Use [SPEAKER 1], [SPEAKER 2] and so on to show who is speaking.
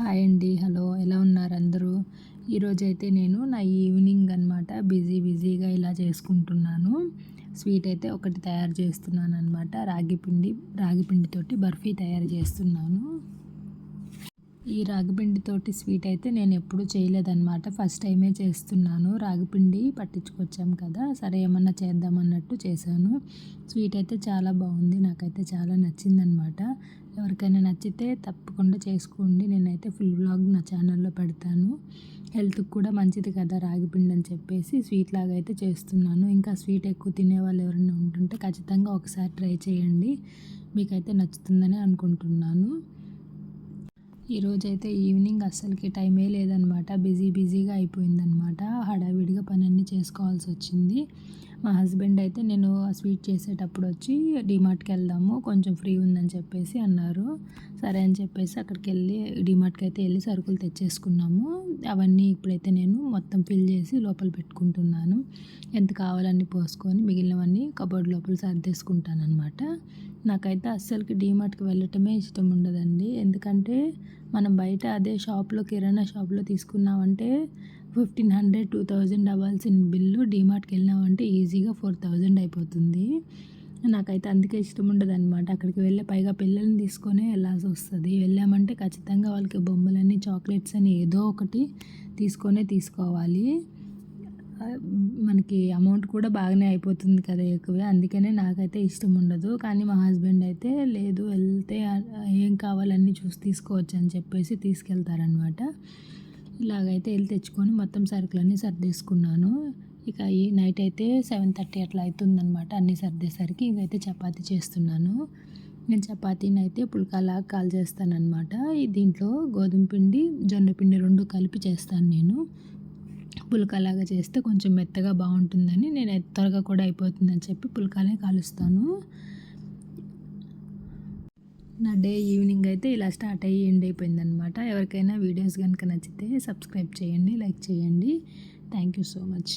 [SPEAKER 1] Hi అండి. Hello. ఎలా ఉన్నారు అందరూ? ఈరోజైతే నేను నా ఈవినింగ్ అనమాట బిజీ బిజీగా ఇలా చేసుకుంటున్నాను. స్వీట్ అయితే ఒకటి తయారు చేస్తున్నాను అనమాట రాగి పిండి రాగి పిండితోటి బర్ఫీ తయారు చేస్తున్నాను. ఈ రాగిపిండితోటి స్వీట్ అయితే నేను ఎప్పుడు చేయలేదన్నమాట. ఫస్ట్ టైమే చేస్తున్నాను. రాగిపిండి పట్టించుకొచ్చాం కదా సరే ఏమన్నా చేద్దామన్నట్టు చేశాను. స్వీట్ అయితే చాలా బాగుంది నాకైతే చాలా నచ్చిందనమాట ఎవరికైనా నచ్చితే తప్పకుండా చేసుకోండి. నేనైతే ఫుల్ వ్లాగ్ నా ఛానల్లో పెడతాను. హెల్త్కి కూడా మంచిది కదా రాగిపిండి అని చెప్పేసి స్వీట్ లాగా అయితే చేస్తున్నాను. ఇంకా స్వీట్ ఎక్కువ తినే వాళ్ళు ఎవరైనా ఉంటుంటే ఖచ్చితంగా ఒకసారి ట్రై చేయండి. మీకైతే నచ్చుతుందని అనుకుంటున్నాను. ఈరోజైతే ఈవినింగ్ అస్సలకి టైమే లేదనమాట. బిజీ బిజీగా అయిపోయిందనమాట. హడావిడిగా పనన్నీ చేసుకోవాల్సి వచ్చింది మా హస్బెండ్ అయితే నేను స్వీట్ చేసేటప్పుడు వచ్చి డిమార్ట్కి వెళ్దాము కొంచెం ఫ్రీ ఉందని చెప్పేసి అన్నారు. సరే అని చెప్పేసి అక్కడికి వెళ్ళి డిమార్ట్కి అయితే వెళ్ళి సరుకులు తెచ్చేసుకున్నాము. అవన్నీ ఇప్పుడైతే నేను మొత్తం ఫిల్ చేసి లోపల పెట్టుకుంటున్నాను. ఎంత కావాలన్నీ పోసుకొని మిగిలినవన్నీ కబోర్డ్ లోపల సర్దేసుకుంటాను అనమాట నాకైతే అస్సలకి డీమార్ట్కి వెళ్ళటమే ఇష్టం ఉండదండి. ఎందుకంటే మనం బయట అదే షాప్లో కిరాణా షాప్లో తీసుకున్నామంటే ఫిఫ్టీన్ హండ్రెడ్ టూ థౌజండ్ అవ్వాల్సిన బిల్లు డీమార్ట్కి వెళ్ళామంటే ఈజీగా ఫోర్ థౌజండ్ అయిపోతుంది. నాకైతే అందుకే ఇష్టం ఉండదు అనమాట అక్కడికి వెళ్ళే పైగా పిల్లల్ని తీసుకొని వెళ్ళాల్సి వస్తుంది. వెళ్ళామంటే ఖచ్చితంగా వాళ్ళకి బొమ్మలన్నీ చాక్లెట్స్ అని ఏదో ఒకటి తీసుకొనే తీసుకోవాలి. మనకి అమౌంట్ కూడా బాగానే అయిపోతుంది కదా ఎక్కువే అందుకనే నాకైతే ఇష్టం ఉండదు. కానీ మా హస్బెండ్ అయితే లేదు వెళ్తే ఏం కావాలన్నీ చూసి తీసుకోవచ్చు అని చెప్పేసి తీసుకెళ్తారనమాట ఇలాగైతే వెళ్ళి తెచ్చుకొని మొత్తం సరుకులన్నీ సర్దేసుకున్నాను. ఇక ఈ నైట్ అయితే సెవెన్ థర్టీ అట్లా అవుతుందనమాట అన్నీ సర్దేసరికి. ఇంకైతే చపాతీ చేస్తున్నాను. నేను చపాతీని అయితే పుల్కాలాగా కాల్ చేస్తానమాట దీంట్లో గోధుమ పిండి జొన్న పిండి రెండు కలిపి చేస్తాను నేను. పుల్కాలాగా చేస్తే కొంచెం మెత్తగా బాగుంటుందని నేను త్వరగా కూడా అయిపోతుందని చెప్పి పుల్కాలే కాలుస్తాను. నా డే ఈవినింగ్ అయితే ఇలా స్టార్ట్ అయ్యి ఎండ్ అయిపోయిందనమాట ఎవరికైనా వీడియోస్ కనుక నచ్చితే సబ్స్క్రైబ్ చేయండి లైక్ చేయండి. Thank you so much.